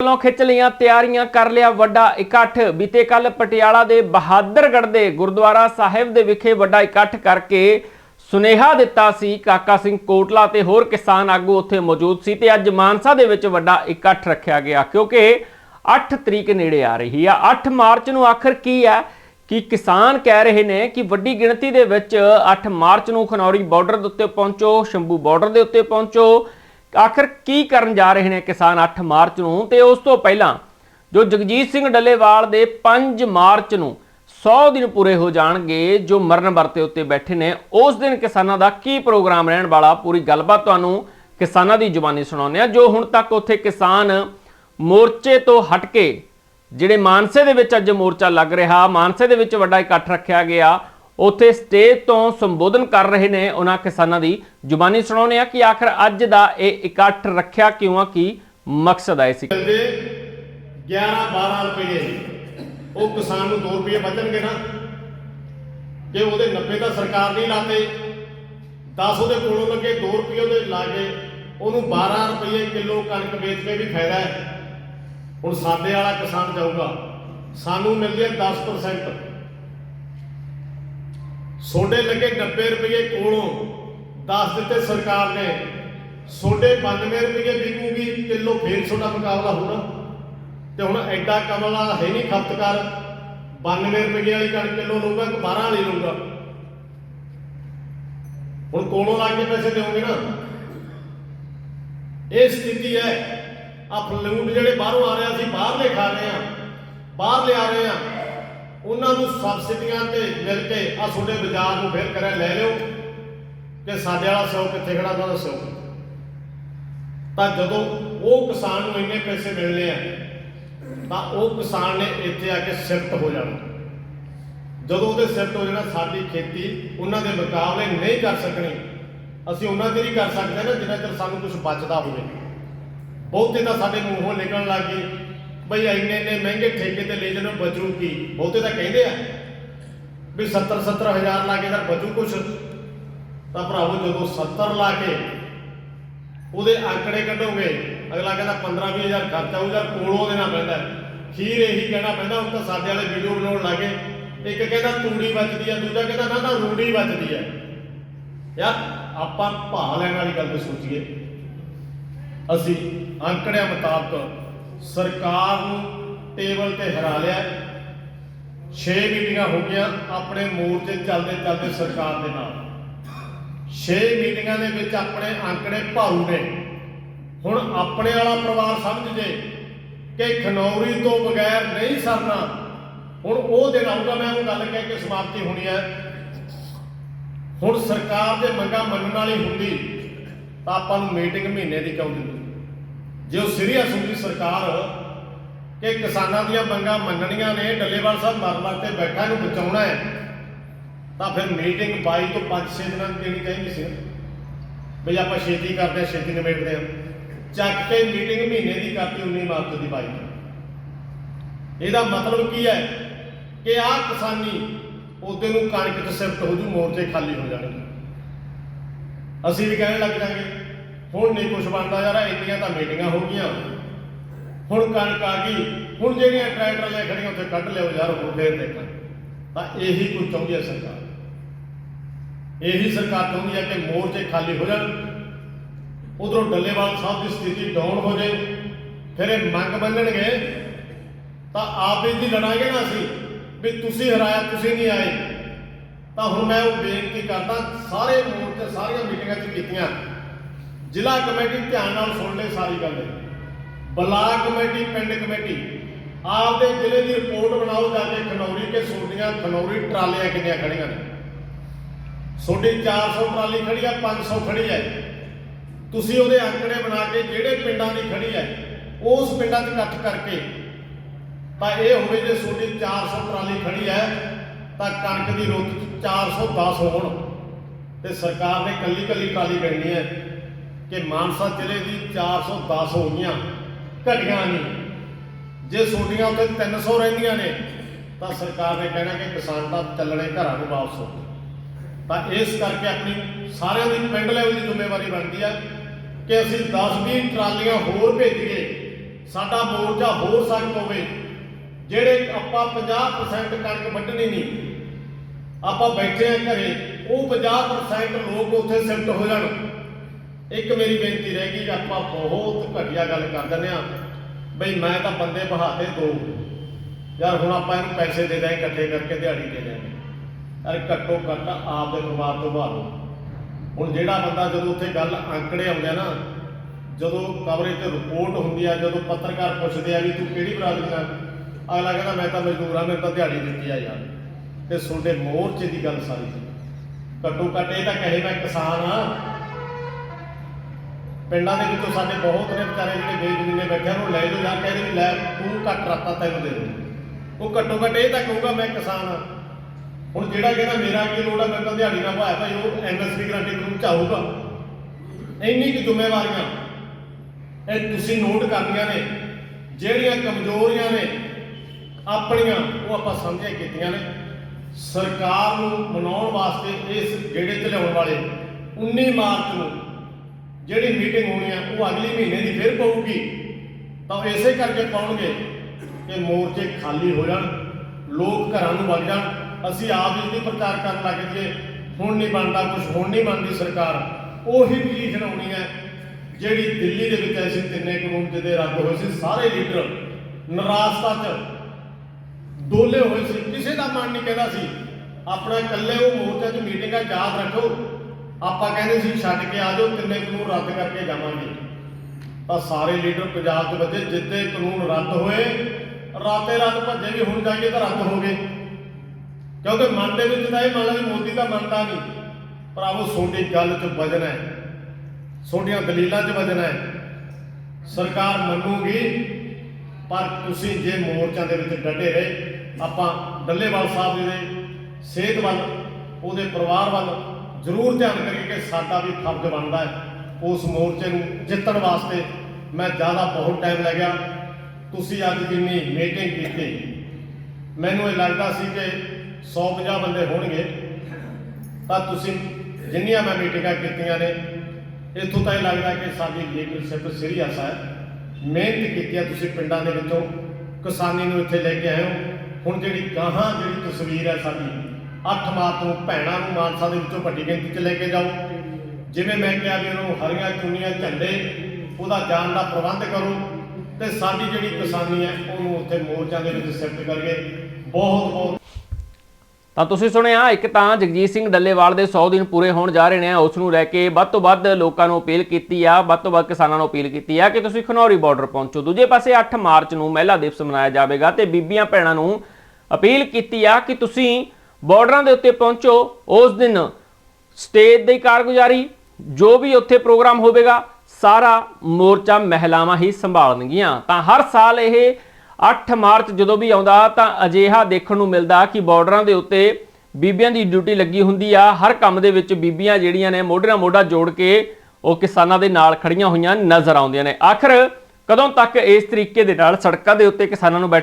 ਵੱਲੋਂ ਖਿੱਚ ਲਈਆਂ, ਤਿਆਰੀਆਂ ਕਰ ਲਿਆ ਵੱਡਾ ਇਕੱਠ। ਬੀਤੇ ਕੱਲ ਪਟਿਆਲਾ ਦੇ ਬਹਾਦਰਗੜ੍ਹ ਦੇ ਗੁਰਦੁਆਰਾ ਸਾਹਿਬ ਦੇ ਵਿਖੇ ਵੱਡਾ ਇਕੱਠ ਕਰਕੇ ਸੁਨੇਹਾ ਦਿੱਤਾ ਸੀ। ਕਾਕਾ ਸਿੰਘ ਕੋਟਲਾ ਤੇ ਹੋਰ ਕਿਸਾਨ ਆਗੂ ਉੱਥੇ ਮੌਜੂਦ ਸੀ ਤੇ ਅੱਜ ਮਾਨਸਾ ਦੇ ਵਿੱਚ ਵੱਡਾ ਇਕੱਠ ਰੱਖਿਆ ਗਿਆ, ਕਿਉਂਕਿ 8 ਤਰੀਕ ਨੇੜੇ ਆ ਰਹੀ ਆ। 8 ਮਾਰਚ ਨੂੰ ਆਖਰ ਕੀ ਹੈ? ਕਿ ਕਿਸਾਨ ਕਹਿ ਰਹੇ ਨੇ ਕਿ ਵੱਡੀ ਗਿਣਤੀ ਦੇ ਵਿੱਚ 8 ਮਾਰਚ ਨੂੰ ਖਨੌਰੀ ਬਾਰਡਰ ਦੇ ਉੱਤੇ ਪਹੁੰਚੋ, ਸ਼ੰਭੂ ਬਾਰਡਰ ਦੇ ਉੱਤੇ ਪਹੁੰਚੋ ਆਖਰ ਕੀ ਕਰਨ ਜਾ ਰਹੇ ਨੇ ਕਿਸਾਨ 8 ਮਾਰਚ ਨੂੰ? ਤੇ ਉਸ ਤੋਂ ਪਹਿਲਾਂ ਜੋ ਜਗਜੀਤ ਸਿੰਘ ਡੱਲੇਵਾਲ ਦੇ 5 ਮਾਰਚ ਨੂੰ 100 ਦਿਨ ਪੂਰੇ ਹੋ ਜਾਣਗੇ, ਜੋ ਮਰਨ ਵਰਤੇ ਉੱਤੇ ਬੈਠੇ ਨੇ, ਉਸ ਦਿਨ ਕਿਸਾਨਾਂ ਦਾ ਕੀ ਪ੍ਰੋਗਰਾਮ ਰਹਿਣ ਵਾਲਾ? ਪੂਰੀ ਗੱਲਬਾਤ ਤੁਹਾਨੂੰ ਕਿਸਾਨਾਂ ਦੀ ਜ਼ੁਬਾਨੀ ਸੁਣਾਉਂਦੇ ਆ ਜੋ ਹੁਣ ਤੱਕ ਉੱਥੇ ਕਿਸਾਨ ਮੋਰਚੇ ਤੋਂ ਹਟ ਕੇ, ਜਿਹੜੇ ਮਾਨਸੇ ਦੇ ਵਿੱਚ ਅੱਜ ਮੋਰਚਾ ਲੱਗ ਰਿਹਾ, ਮਾਨਸੇ ਦੇ ਵਿੱਚ ਵੱਡਾ ਇਕੱਠ ਰੱਖਿਆ ਗਿਆ ਉੱਥੇ ਸਟੇਜ ਤੋਂ ਸੰਬੋਧਨ ਕਰ ਰਹੇ ਨੇ ਉਹਨਾਂ ਕਿਸਾਨਾਂ ਦੀ। ਜ਼ੁਬਾਨੀ ਸੁਣਾਉਂਦੇ ਆ ਕਿ ਆਖਰ ਅੱਜ ਦਾ ਇਹ ਇਕੱਠ ਰੱਖਿਆ ਕਿਉਂ ਆ, ਕੀ ਮਕਸਦ ਹੈ ਇਸ ਮਿਲਦੇ 11 12 ਰੁਪਏ ਉਹ ਕਿਸਾਨ ਨੂੰ 2 ਰੁਪਏ ਬਚਣਗੇ ਨਾ। ਜੇ ਉਹਦੇ 90 ਤਾਂ ਸਰਕਾਰ ਨਹੀਂ ਲਾਤੇ। 10 ਉਹਦੇ ਕੋਲੋਂ ਲੱਗੇ 2 ਰੁਪਏ ਉਹਦੇ ਲਾਗੇ ਉਹਨੂੰ 12 ਰੁਪਏ ਕਿਲੋ ਕਣਕ ਵੇਚ ਕੇ ਵੀ ਫਾਇਦਾ ਹੈ। ਹੁਣ ਸਾਡੇ ਵਾਲਾ ਕਿਸਾਨ ਜਾਊਗਾ। ਸਾਨੂੰ ਮਿਲਦੇ ਆ 10% ਸੋਡੇ ਲੱਗੇ 90 ਰੁਪਏ ਕੋਲੋਂ 10 ਦਿੱਤੇ ਸਰਕਾਰ ਨੇ। ਸੋਡੇ 92 ਰੁਪਏ ਵਿਕੂਗੀ, ਕਿਲੋ ਫੇਰ ਤੁਹਾਡਾ ਮੁਕਾਬਲਾ ਹੋਣਾ ਤੇ ਹੁਣ ਐਡਾ ਕਮਲਾ ਹੈ ਨਹੀਂ ਖਪਤਕਾਰ 92 ਰੁਪਏ ਵਾਲੀ ਕਣਕ ਕਿਲੋ ਲਊਗਾ ਕਿ 12 ਵਾਲੀ ਲਊਗਾ? ਹੁਣ ਕੋਲੋਂ ਲਾ ਕੇ ਪੈਸੇ ਦੇਵੋਗੇ ਨਾ। ਇਹ ਸਥਿਤੀ ਹੈ। ਆ ਫਲੂਡ ਜਿਹੜੇ ਬਾਹਰੋਂ ਆ ਰਿਹਾ ਸੀ, ਬਾਹਰਲੇ ਖਾ ਰਹੇ ਆ ਬਾਹਰ ਲਿਆ ਰਹੇ ਆ ਉਹਨਾਂ ਨੂੰ ਸਬਸਿਡੀਆਂ ਤੇ ਮਿਲ ਕੇ ਆ ਤੁਹਾਡੇ ਬਾਜ਼ਾਰ ਨੂੰ ਫਿਰ ਕਰਿਆ ਲੈ ਲਿਓ ਕਿ ਸਾਡੇ ਵਾਲਾ ਸੌ ਕਿੱਥੇ ਖੜਾ ਉਹਨਾਂ ਦਾ ਦੱਸੋ ਤਾਂ ਜਦੋਂ ਉਹ ਕਿਸਾਨ ਨੂੰ ਇੰਨੇ ਪੈਸੇ ਮਿਲਨੇ ਆ, ਤਾਂ ਉਹ ਕਿਸਾਨ ਨੇ ਇੱਥੇ ਆ ਕੇ ਸ਼ਿਫਟ ਹੋ ਜਾਣਾ। ਜਦੋਂ ਉਹਦੇ ਸ਼ਿਫਟ ਹੋ ਜਾਣਾ, ਸਾਡੀ ਖੇਤੀ ਉਹਨਾਂ ਦੇ ਮੁਕਾਬਲੇ ਨਹੀਂ ਕਰ ਸਕਣੀ। ਅਸੀਂ ਉਹਨਾਂ ਦੇ ਨਹੀਂ ਕਰ ਸਕਦੇ ਨਾ, ਜਿੰਨਾ ਚਿਰ ਸਾਨੂੰ ਕੁਝ ਬਚਦਾ ਹੋਵੇ। ਬਹੁਤੇ ਤਾਂ ਸਾਡੇ ਮੂੰਹੋਂ ਨਿਕਲਣ ਲੱਗ ਗਏ। ਬਈ ਇੰਨੇ ਇੰਨੇ ਮਹਿੰਗੇ ਠੇਕੇ ਤੇ ਲੈ ਜਾਣੋ ਬਚੂ ਕੀ? ਬਹੁਤੇ ਤਾਂ ਕਹਿੰਦੇ ਆ ਵੀ 70 70 ਹਜ਼ਾਰ ਲਾ ਕੇ ਤਾਂ ਬਚੂ ਕੁਛ। ਤਾਂ ਭਰਾਵੋ ਜਦੋਂ 70 ਲਾ ਕੇ ਉਹਦੇ ਆંકੜੇ ਕੱਢੋਗੇ, ਅਗਲਾ ਕਹਿੰਦਾ 15 20 ਹਜ਼ਾਰ ਖਰਚਾ ਉਹ ਯਾਰ ਕੋਲੋਂ ਦੇਣਾ ਪੈਂਦਾ। ਖੀਰ ਇਹੀ ਕਹਿਣਾ ਪੈਂਦਾ, ਹੁਣ ਤਾਂ ਸਾਡੇ ਵਾਲੇ ਵੀਡੀਓ ਬਣਾਉਣ ਲੱਗੇ ਇੱਕ ਕਹਿੰਦਾ ਤੂੜੀ ਬਚਦੀ ਆ, ਦੂਜਾ ਕਹਿੰਦਾ ਨਾ ਨਾ, ਰੂੜੀ ਬਚਦੀ ਆ। ਯਾਰ ਆਪਾਂ ਭਾਅ ਲੈਣ ਵਾਲੀ ਗੱਲ ਤੇ ਸੋਚੀਏ। ਅਸੀਂ ਅੰਕੜਿਆਂ ਮੁਤਾਬਕ ਸਰਕਾਰ ਨੂੰ ਟੇਬਲ ਤੇ ਹਰਾ ਲਿਆ। 6 ਮੀਟਿੰਗਾਂ ਹੋ ਗਈਆਂ ਆਪਣੇ ਮੋਰਚੇ ਚੱਲਦੇ ਚੱਲਦੇ ਸਰਕਾਰ ਦੇ ਨਾਲ। 6 ਮੀਟਿੰਗਾਂ ਦੇ ਵਿੱਚ ਆਪਣੇ ਅੰਕੜੇ ਭਾਰੂ ਨੇ। ਹੁਣ ਆਪਣੇ ਵਾਲਾ ਪਰਿਵਾਰ ਸਮਝ ਜੇ ਕਿ ਖਨੌਰੀ ਤੋਂ ਬਗੈਰ ਨਹੀਂ ਸਰਨਾ, ਹੁਣ ਉਹ ਦਿਨ ਆਊਗਾ, ਮੈਂ ਉਹ ਗੱਲ ਕਹਿ ਕੇ ਸਮਾਪਤੀ ਹੋਣੀ ਹੈ। ਹੁਣ ਸਰਕਾਰ ਦੇ ਮੰਗਾਂ ਮੰਨਣ ਵਾਲੀ ਹੁੰਦੀ, ਤਾਂ ਆਪਾਂ ਨੂੰ ਮੀਟਿੰਗ ਮਹੀਨੇ ਦੀ ਕਿਉਂ ਦਿੰਦੀ? ਜੇ ਉਹ ਸੀਰੀਅਸ ਹੁੰਦੀ ਸਰਕਾਰ, ਕਿ ਕਿਸਾਨਾਂ ਦੀਆਂ ਮੰਗਾਂ ਮੰਨਣੀਆਂ ਨੇ, ਡੱਲੇਵਾਲ ਸਾਹਿਬ ਮਰਨ ਵਾਸਤੇ ਬੈਠਾ, ਇਹਨੂੰ ਬਚਾਉਣਾ ਹੈ, ਤਾਂ ਫਿਰ ਮੀਟਿੰਗ 22 ਤੋਂ 5-6 ਦਿਨਾਂ ਦੀ ਦੇਣੀ ਚਾਹੀਦੀ ਸੀ। ਵੀ ਆਪਾਂ ਛੇਤੀ ਕਰਦੇ ਹਾਂ, ਛੇਤੀ ਨਿਬੇੜਦੇ ਹਾਂ। ਚੱਕ ਕੇ ਮੀਟਿੰਗ ਮਹੀਨੇ ਦੀ ਕਰਤੀ 19 ਮਾਰਚ ਦੀ 22 ਇਹਦਾ ਮਤਲਬ ਕੀ ਹੈ? ਕਿ ਆਹ ਕਿਸਾਨੀ ਉਹਦੇ ਨੂੰ ਕਣਕ ਚ ਸਿਫਟ ਹੋ ਜੂ, ਮੋਰਚੇ ਖਾਲੀ ਹੋ ਜਾਣਗੇ। ਅਸੀਂ ਵੀ ਕਹਿਣ ਲੱਗ ਜਾਾਂਗੇ ਹੁਣ ਨਹੀਂ ਕੁਝ ਬਣਦਾ ਯਾਰ, ਇੰਨੀਆਂ ਤਾਂ ਮੀਟਿੰਗਾਂ ਹੋ ਗਈਆਂ। ਹੁਣ ਕਣਕ ਆ ਗਈ, ਹੁਣ ਜਿਹੜੀਆਂ ਟਰੈਕਟਰ ਲੈ ਖੜੀਆਂ, ਉੱਥੇ ਕੱਢ ਲਿਓ ਯਾਰ, ਹੁਣ ਫੇਰ ਦੇਖਾਂ। ਤਾਂ ਇਹੀ ਕੁਝ ਚਾਹੁੰਦੀ ਹੈ ਸਰਕਾਰ। ਇਹੀ ਸਰਕਾਰ ਚਾਹੁੰਦੀ ਹੈ ਕਿ ਮੋਰਚੇ ਖਾਲੀ ਹੋ ਜਾਣ। ਉਧਰੋਂ ਡੱਲੇਵਾਲ ਸਾਹਿਬ ਦੀ ਸਥਿਤੀ ਡਾਊਨ ਹੋ ਜਾਏ, ਫਿਰ ਇਹ ਮੰਗ ਮੰਨਣਗੇ। ਤਾਂ ਆਪ ਹੀ ਦੀ ਲੜਾਂਗੇ ਨਾ ਅਸੀਂ, ਵੀ ਤੁਸੀਂ ਹਰਾਇਆ, ਤੁਸੀਂ ਨਹੀਂ ਆਏ। ਤਾਂ ਹੁਣ ਮੈਂ ਉਹ ਬੇਨਤੀ ਕਰਦਾ, ਸਾਰੇ ਮੋਰਚੇ, ਸਾਰੀਆਂ ਮੀਟਿੰਗਾਂ 'ਚ ਕੀਤੀਆਂ। ਜ਼ਿਲ੍ਹਾ ਕਮੇਟੀ ਧਿਆਨ ਨਾਲ ਸੁਣ ਲੈ ਸਾਰੀ ਗੱਲ। ਬਲਾਕ ਕਮੇਟੀ, ਪਿੰਡ ਕਮੇਟੀ, ਆਪਦੇ ਜ਼ਿਲ੍ਹੇ ਦੀ ਰਿਪੋਰਟ ਬਣਾਓ ਜਾ ਕੇ ਖਨੌਰੀ, ਕੇ ਸੋਡੀਆਂ ਖਨੌਰੀ ਟਰਾਲੀਆਂ ਕਿੰਨੀਆਂ ਖੜੀਆਂ ਨੇ। ਸੋਡੀ 400 ਟਰਾਲੀ ਖੜੀ ਆ 500 ਖੜੀ ਹੈ ਤੁਸੀਂ ਉਹਦੇ ਅੰਕੜੇ ਬਣਾ ਕੇ ਜਿਹੜੇ ਪਿੰਡਾਂ ਦੀ ਖੜੀ ਹੈ ਉਸ ਪਿੰਡਾਂ 'ਚ ਇਕੱਠ ਕਰਕੇ ਤਾਂ ਇਹ ਹੋਵੇ ਜੇ ਸੋਡੀ 400 ਟਰਾਲੀ ਖੜੀ ਹੈ ਤਾਂ ਕਣਕ ਦੀ ਰੁੱਤ 410 ਹੋਣ। ਤੇ ਸਰਕਾਰ ਨੇ ਕੱਲੀ ਕੱਲੀ ਟਰਾਲੀ ਕਹਿਣੀ ਹੈ ਕਿ ਮਾਨਸਾ ਜ਼ਿਲ੍ਹੇ ਦੀ 410 ਹੋ ਗਈਆਂ ਘਟੀਆਂ ਨਹੀਂ ਜੇ ਸੋਡੀਆਂ ਉੱਤੇ 300 ਰਹਿੰਦੀਆਂ ਨੇ, ਤਾਂ ਸਰਕਾਰ ਨੇ ਕਹਿਣਾ ਕਿ ਕਿਸਾਨ ਤਾਂ ਚੱਲਣੇ ਘਰਾਂ ਨੂੰ ਵਾਪਸ ਹੋ ਤਾਂ ਇਸ ਕਰਕੇ ਆਪਣੀ ਸਾਰਿਆਂ ਦੀ ਪਿੰਡ ਲੈਵਲ ਦੀ ਜ਼ਿੰਮੇਵਾਰੀ ਬਣਦੀ ਹੈ ਕਿ ਅਸੀਂ 10-20 ਟਰਾਲੀਆਂ ਹੋਰ ਭੇਜੀਏ, ਸਾਡਾ ਮੋਰਚਾ ਹੋਰ ਸਖਤ ਹੋਵੇ, ਜਿਹੜੇ ਆਪਾਂ 50% ਕਣਕ ਵੱਢਣੀ ਨਹੀਂ, ਆਪਾਂ ਬੈਠੇ ਆ ਘਰੇ, ਉਹ 50% ਲੋਕ ਉੱਥੇ ਸ਼ਿਫਟ ਹੋ ਜਾਣ। ਇੱਕ ਮੇਰੀ ਬੇਨਤੀ ਰਹੇਗੀ ਕਿ ਆਪਾਂ ਬਹੁਤ ਘਟੀਆ ਗੱਲ ਕਰ ਦਿੰਦੇ ਆ ਬਈ ਮੈਂ ਤਾਂ ਬੰਦੇ ਬਹਾਤੇ ਦੋ। ਯਾਰ ਹੁਣ ਆਪਾਂ ਇਹਨੂੰ ਪੈਸੇ ਦੇ ਦਾਂ ਇਕੱਠੇ ਕਰਕੇ ਦਿਹਾੜੀ ਦੇ ਦਿਆਂਗੇ ਯਾਰ ਘੱਟੋ ਘੱਟ ਆਪ ਦੇ ਪਰਿਵਾਰ ਤੋਂ ਬਾਹਰ ਹੁਣ ਜਿਹੜਾ ਬੰਦਾ ਜਦੋਂ ਉੱਥੇ ਗੱਲ ਅੰਕੜੇ ਆਉਂਦੇ ਨਾ, ਜਦੋਂ ਕਵਰੇਜ ਤੇ ਰਿਪੋਰਟ ਹੁੰਦੀ ਆ, ਜਦੋਂ ਪੱਤਰਕਾਰ ਪੁੱਛਦੇ ਆ ਵੀ ਤੂੰ ਕਿਹੜੀ ਬਰਾਦਰੀ ਨਾਲ ਅਗਲਾ ਕਹਿੰਦਾ, ਮੈਂ ਤਾਂ ਮਜ਼ਦੂਰ ਆ, ਮੈਨੂੰ ਤਾਂ ਦਿਹਾੜੀ ਦਿੱਤੀ ਆ ਯਾਰ। ਤੇ ਤੁਹਾਡੇ ਮੋਰਚੇ ਦੀ ਗੱਲ ਸਾਰੀ। ਸੀ ਘੱਟੋ ਘੱਟ ਇਹ ਤਾਂ ਕਹੇ ਮੈਂ ਕਿਸਾਨ ਆ। ਪਿੰਡਾਂ ਦੇ ਵਿੱਚੋਂ ਸਾਡੇ ਬਹੁਤ ਨੇ ਵਿਚਾਰੇ ਜਿਹੜੇ ਬੇਜ਼ਮੀਨੇ ਬੈਠੇ ਆ, ਉਹਨੂੰ ਲੈ ਜਾਓ ਜਾਂ ਕਹਿੰਦੇ ਵੀ ਲੈ ਤੂੰ ਘੱਟ ਰੱਤਾ ਤੈਨੂੰ ਦੇ ਦੂੰ। ਉਹ ਘੱਟੋ ਘੱਟ ਇਹ ਤਾਂ ਕਹੂਗਾ ਮੈਂ ਕਿਸਾਨ ਆ। ਹੁਣ ਜਿਹੜਾ ਕਹਿੰਦਾ ਮੇਰਾ ਕੀ ਲੋੜ ਆ ਮੈਂ ਤਾਂ ਦਿਹਾੜੀ ਨਾਲ ਭਾਇਆ ਭਾਈ ਉਹ ਐਮਐਸਪੀ ਗਰੰਟੀ ਗਰੂਪ ਚ ਆਊਗਾ। ਇੰਨੀ ਕਿ ਜ਼ਿੰਮੇਵਾਰੀਆਂ ਇਹ ਤੁਸੀਂ ਨੋਟ ਕਰਨੀਆਂ ਨੇ ਜਿਹੜੀਆਂ ਕਮਜ਼ੋਰੀਆਂ ਨੇ ਆਪਣੀਆਂ ਉਹ ਆਪਾਂ ਸਮਝਿਆ ਕੀਤੀਆਂ ਨੇ। ਸਰਕਾਰ ਨੂੰ ਮਨਾਉਣ ਵਾਸਤੇ ਇਸ ਗੇੜੇ ਤੇ ਲਿਆਉਣ ਵਾਲੇ 19 ਮਾਰਚ ਨੂੰ ਜਿਹੜੀ ਮੀਟਿੰਗ ਹੋਣੀ ਆ, ਉਹ ਅਗਲੇ ਮਹੀਨੇ ਦੀ ਫਿਰ ਪਊਗੀ। ਤਾਂ ਇਸੇ ਕਰਕੇ ਪਾਉਣਗੇ ਕਿ ਮੋਰਚੇ ਖਾਲੀ ਹੋ ਜਾਣ, ਲੋਕ ਘਰਾਂ ਨੂੰ ਵਗ ਜਾਣ। ਅਸੀਂ ਆਪ ਇਸ ਦੀ ਪ੍ਰਚਾਰ ਕਰਨ ਲੱਗ ਜਾਈਏ ਹੁਣ ਨਹੀਂ ਬਣਦਾ ਕੁਝ ਹੁਣ ਨਹੀਂ ਬਣਦੀ ਸਰਕਾਰ। ਉਹੀ ਪੋਜੀਸ਼ਨ ਆਉਣੀ ਹੈ, ਜਿਹੜੀ ਦਿੱਲੀ ਦੇ ਵਿੱਚ ਐਸੀ ਤਿੰਨੇ ਕਾਨੂੰਨ ਜਿਹਦੇ ਰੱਦ ਹੋਏ ਸੀ, ਸਾਰੇ ਲੀਡਰ ਨਿਰਾਸ਼ਤਾ 'ਚ ਡੋਲੇ ਹੋਏ ਸੀ। ਕਿਸੇ ਦਾ ਮਨ ਨਹੀਂ ਕਹਿੰਦਾ ਸੀ, ਆਪਣਾ ਇਕੱਲੇ ਉਹ ਮੋਰਚੇ 'ਚ ਮੀਟਿੰਗਾਂ ਯਾਦ ਰੱਖੋ। ਆਪਾਂ ਕਹਿੰਦੇ ਸੀ ਛੱਡ ਕੇ ਆ ਜਾਓ, ਤਿੰਨੇ ਕਾਨੂੰਨ ਰੱਦ ਕਰਕੇ ਜਾਵਾਂਗੇ। ਤਾਂ ਸਾਰੇ ਲੀਡਰ ਪੰਜਾਬ 'ਚ ਵੱਜੇ ਜਿੱਦੇ ਕਾਨੂੰਨ ਰੱਦ ਹੋਏ, ਰਾਤੇ ਰਾਤ ਭੱਜੇ ਵੀ ਹੁਣ ਜਾਈਏ ਤਾਂ ਰੱਦ ਹੋ ਗਏ ਕਿਉਂਕਿ ਮਨ ਦੇ ਵਿੱਚ ਤਾਂ ਇਹ ਮੰਨ ਲਾ ਵੀ ਮੋਦੀ ਦਾ ਮੰਨਦਾ ਨਹੀਂ। ਭਰਾਵੋ ਤੁਹਾਡੀ ਗੱਲ 'ਚ ਵਜਨ ਹੈ। ਤੁਹਾਡੀਆਂ ਦਲੀਲਾਂ 'ਚ ਵਜਨ ਹੈ। ਸਰਕਾਰ ਮੰਨੂਗੀ, ਪਰ ਤੁਸੀਂ ਜੇ ਮੋਰਚਿਆਂ ਦੇ ਵਿੱਚ ਡਟੇ ਰਹੇ, ਆਪਾਂ ਡੱਲੇਵਾਲ ਸਾਹਿਬ ਜੀ ਦੇ ਸਿਹਤ ਵੱਲ, ਉਹਦੇ ਪਰਿਵਾਰ ਵੱਲ ਜ਼ਰੂਰ ਧਿਆਨ ਕਰੀਏ ਕਿ ਸਾਡਾ ਵੀ ਫਰਜ਼ ਬਣਦਾ ਹੈ ਉਸ ਮੋਰਚੇ ਨੂੰ ਜਿੱਤਣ ਵਾਸਤੇ। ਮੈਂ ਜ਼ਿਆਦਾ ਬਹੁਤ ਟਾਈਮ ਲੱਗਿਆ ਤੁਸੀਂ ਅੱਜ ਜਿੰਨੀ ਮੀਟਿੰਗ ਕੀਤੀ। ਮੈਨੂੰ ਇਹ ਲੱਗਦਾ ਸੀ ਕਿ 150 ਬੰਦੇ ਹੋਣਗੇ। ਤਾਂ ਤੁਸੀਂ ਜਿੰਨੀਆਂ ਮੈਂ ਮੀਟਿੰਗਾਂ ਕੀਤੀਆਂ ਨੇ, ਇੱਥੋਂ ਤਾਂ ਇਹ ਲੱਗਦਾ ਕਿ ਸਾਡੀ ਲੀਡਰਸ਼ਿਪ ਸੀਰੀਅਸ ਹੈ। ਮਿਹਨਤ ਕੀਤੀ ਹੈ ਤੁਸੀਂ ਪਿੰਡਾਂ ਦੇ ਵਿੱਚੋਂ। ਕਿਸਾਨੀ ਨੂੰ ਇੱਥੇ ਲੈ ਕੇ ਆਏ ਹੋ। ਹੁਣ ਜਿਹੜੀ ਗਾਹਾਂ, ਜਿਹੜੀ ਤਸਵੀਰ ਹੈ ਸਾਡੀ 8 ਮਾਰਚ ਨੂੰ ਭੈਣਾਂ ਨੂੰ ਮਾਨਸਾ ਦੇ ਵਿੱਚੋਂ ਵੱਡੀ ਗਿਣਤੀ 'ਚ ਲੈ ਕੇ ਜਾਓ। ਜਿਵੇਂ ਮੈਂ ਕਿਹਾ ਵੀ ਉਹਨੂੰ ਹਰੀਆਂ ਚੁੰਨੀਆਂ, ਝੰਡੇ, ਉਹਦਾ ਜਾਣ ਦਾ ਪ੍ਰਬੰਧ ਕਰੋ ਤੇ ਸਾਡੀ ਜਿਹੜੀ ਕਿਸਾਨੀ ਹੈ, ਉਹਨੂੰ ਉੱਥੇ ਮੋਰਚਿਆਂ ਦੇ ਵਿੱਚ ਸ਼ਿਫਟ ਕਰੀਏ। ਬਹੁਤ ਬਹੁਤ। ਤਾਂ ਤੁਸੀਂ ਸੁਣਿਆ, ਇੱਕ ਤਾਂ ਜਗਜੀਤ ਸਿੰਘ ਡੱਲੇਵਾਲ ਦੇ 100 ਦਿਨ ਪੂਰੇ ਹੋਣ ਜਾ ਰਹੇ ਨੇ, ਉਸ ਨੂੰ ਲੈ ਕੇ ਵੱਧ ਤੋਂ ਵੱਧ ਲੋਕਾਂ ਨੂੰ ਅਪੀਲ ਕੀਤੀ ਆ, ਵੱਧ ਤੋਂ ਵੱਧ ਕਿਸਾਨਾਂ ਨੂੰ ਅਪੀਲ ਕੀਤੀ ਆ ਕਿ ਤੁਸੀਂ ਖਨੌਰੀ ਬਾਰਡਰ ਪਹੁੰਚੋ। ਦੂਜੇ ਪਾਸੇ 8 ਮਾਰਚ ਨੂੰ ਮਹਿਲਾ ਦਿਵਸ ਮਨਾਇਆ ਜਾਵੇਗਾ ਤੇ ਬੀਬੀਆਂ ਭੈਣਾਂ ਨੂੰ ਅਪੀਲ ਕੀਤੀ ਆ ਕਿ ਤੁਸੀਂ ਬਾਰਡਰਾਂ ਦੇ ਉੱਤੇ ਪਹੁੰਚੋ, ਉਸ ਦਿਨ ਸਟੇਜ ਦੀ ਕਾਰਗੁਜ਼ਾਰੀ, ਜੋ ਵੀ ਉੱਥੇ ਪ੍ਰੋਗਰਾਮ ਹੋਵੇਗਾ, ਸਾਰਾ ਮੋਰਚਾ ਮਹਿਲਾਵਾਂ ਹੀ ਸੰਭਾਲਣਗੀਆਂ। ਤਾਂ ਹਰ ਸਾਲ ਇਹ 8 ਮਾਰਚ ਜਦੋਂ ਵੀ ਆਉਂਦਾ, ਤਾਂ ਅਜਿਹਾ ਦੇਖਣ ਨੂੰ ਮਿਲਦਾ ਕਿ ਬਾਰਡਰਾਂ ਦੇ ਉੱਤੇ ਬੀਬੀਆਂ ਦੀ ਡਿਊਟੀ ਲੱਗੀ ਹੁੰਦੀ ਆ। ਹਰ ਕੰਮ ਦੇ ਵਿੱਚ ਬੀਬੀਆਂ ਜਿਹੜੀਆਂ ਨੇ, ਮੋਢੇ ਨਾਲ ਮੋਢਾ ਜੋੜ ਕੇ ਉਹ ਕਿਸਾਨਾਂ ਦੇ ਨਾਲ ਖੜੀਆਂ ਹੋਈਆਂ ਨਜ਼ਰ ਆਉਂਦੀਆਂ ਨੇ। ਆਖਰ ਕਦੋਂ ਤੱਕ ਇਸ ਤਰੀਕੇ ਦੇ ਨਾਲ ਸੜਕਾਂ ਦੇ ਉੱਤੇ ਕਿਸਾਨਾਂ ਨੂੰ ਬੈਠ